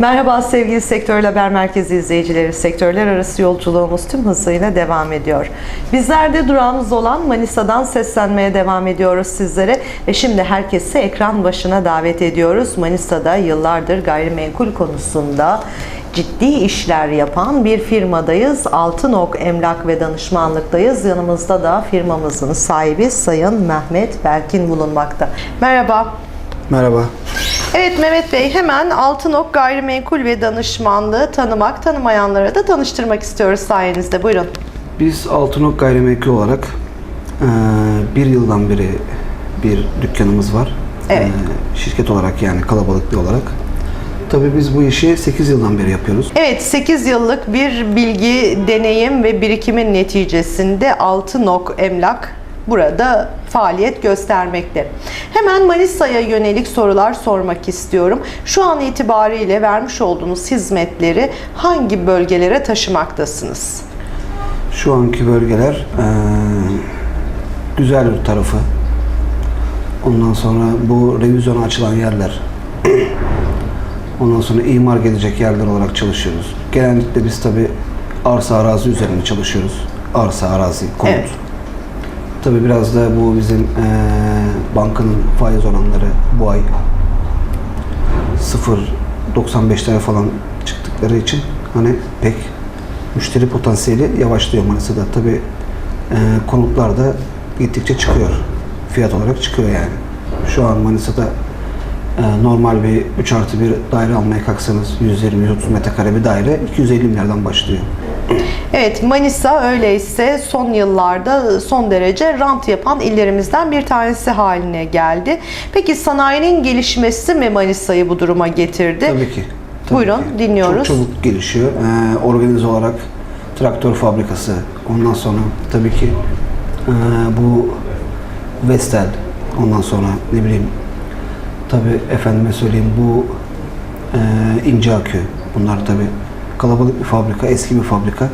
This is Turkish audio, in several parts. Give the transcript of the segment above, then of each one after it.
Merhaba sevgili Sektör Haber Merkezi izleyicileri. Sektörler arası yolculuğumuz tüm hızıyla devam ediyor. Bizler de durağımız olan Manisa'dan seslenmeye devam ediyoruz sizlere. Ve şimdi herkesi ekran başına davet ediyoruz. Manisa'da yıllardır gayrimenkul konusunda ciddi işler yapan bir firmadayız. Altınok Emlak ve Danışmanlıktayız. Yanımızda da firmamızın sahibi Sayın Mehmet Berkin bulunmakta. Merhaba. Merhaba. Evet Mehmet Bey hemen Altınok Gayrimenkul ve Danışmanlığı tanımak, tanımayanlara da tanıştırmak istiyoruz sayenizde. Buyurun. Biz Altınok Gayrimenkul olarak eee, bir yıldan beri bir dükkanımız var. Evet. Eee, şirket olarak yani kalabalıklı olarak. Tabii biz bu işi 8 yıldan beri yapıyoruz. Evet 8 yıllık bir bilgi, deneyim ve birikimin neticesinde Altınok Emlak burada faaliyet göstermekte. Hemen Manisa'ya yönelik sorular sormak istiyorum. Şu an itibariyle vermiş olduğunuz hizmetleri hangi bölgelere taşımaktasınız? Şu anki bölgeler eee Güzelyurt tarafı. Ondan sonra bu revizyona açılan yerler. Ondan sonra imar gelecek yerler olarak çalışıyoruz. Genellikle biz tabi arsa arazi üzerine çalışıyoruz. Arsa arazi konut. Evet. Tabi biraz da bu bizim eee, bankanın faiz oranları bu ay 0.95'lere falan çıktıkları için hani pek müşteri potansiyeli yavaşlıyor Manisa'da. Tabi eee konutlar da gittikçe çıkıyor. Fiyat olarak çıkıyor yani. Şu an Manisa'da eee, normal bir 3 artı bir daire almaya kalksanız 120-130 metrekare bir daire 250 milyardan başlıyor. Evet Manisa öyleyse son yıllarda son derece rant yapan illerimizden bir tanesi haline geldi. Peki sanayinin gelişmesi mi Manisa'yı bu duruma getirdi? Tabii ki. Tabii Buyurun, ki. dinliyoruz. Çok çabuk gelişiyor. Ee, organize olarak traktör fabrikası, ondan sonra tabii ki ee, bu Vestel, ondan sonra ne bileyim tabii efendime söyleyeyim bu ee, İnce Akü. Bunlar tabii kalabalık bir fabrika, eski bir fabrika.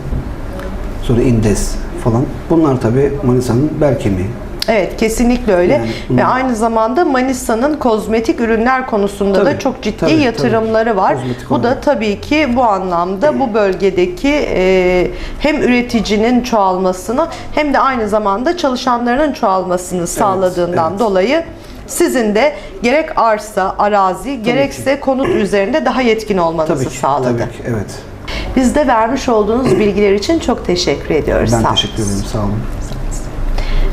Sonra Indes falan. Bunlar tabii Manisa'nın bel kemiği. Evet kesinlikle öyle Yani bunu- ve aynı zamanda Manisa'nın kozmetik ürünler konusunda da Tabii, çok ciddi tabii, yatırımları var. Kozmetik Bu da olarak. tabii ki bu anlamda bu bölgedeki e, hem üreticinin çoğalmasını hem de aynı zamanda çalışanlarının çoğalmasını sağladığından evet. dolayı sizin de gerek arsa, arazi gerekse konut üzerinde daha yetkin olmanızı Tabii ki, sağladı. tabii ki, evet. Biz de vermiş olduğunuz bilgiler için çok teşekkür ediyoruz. Ben Sağ teşekkür ederim, sağ olun.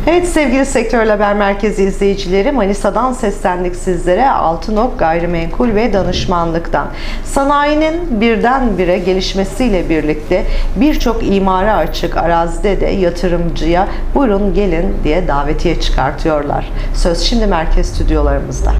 Evet sevgili Sektör Haber Merkezi izleyicileri Manisa'dan seslendik sizlere Altınok Gayrimenkul ve Danışmanlıktan. Sanayinin birdenbire gelişmesiyle birlikte birçok imara açık arazide de yatırımcıya buyurun gelin diye davetiye çıkartıyorlar. Söz şimdi merkez stüdyolarımızda.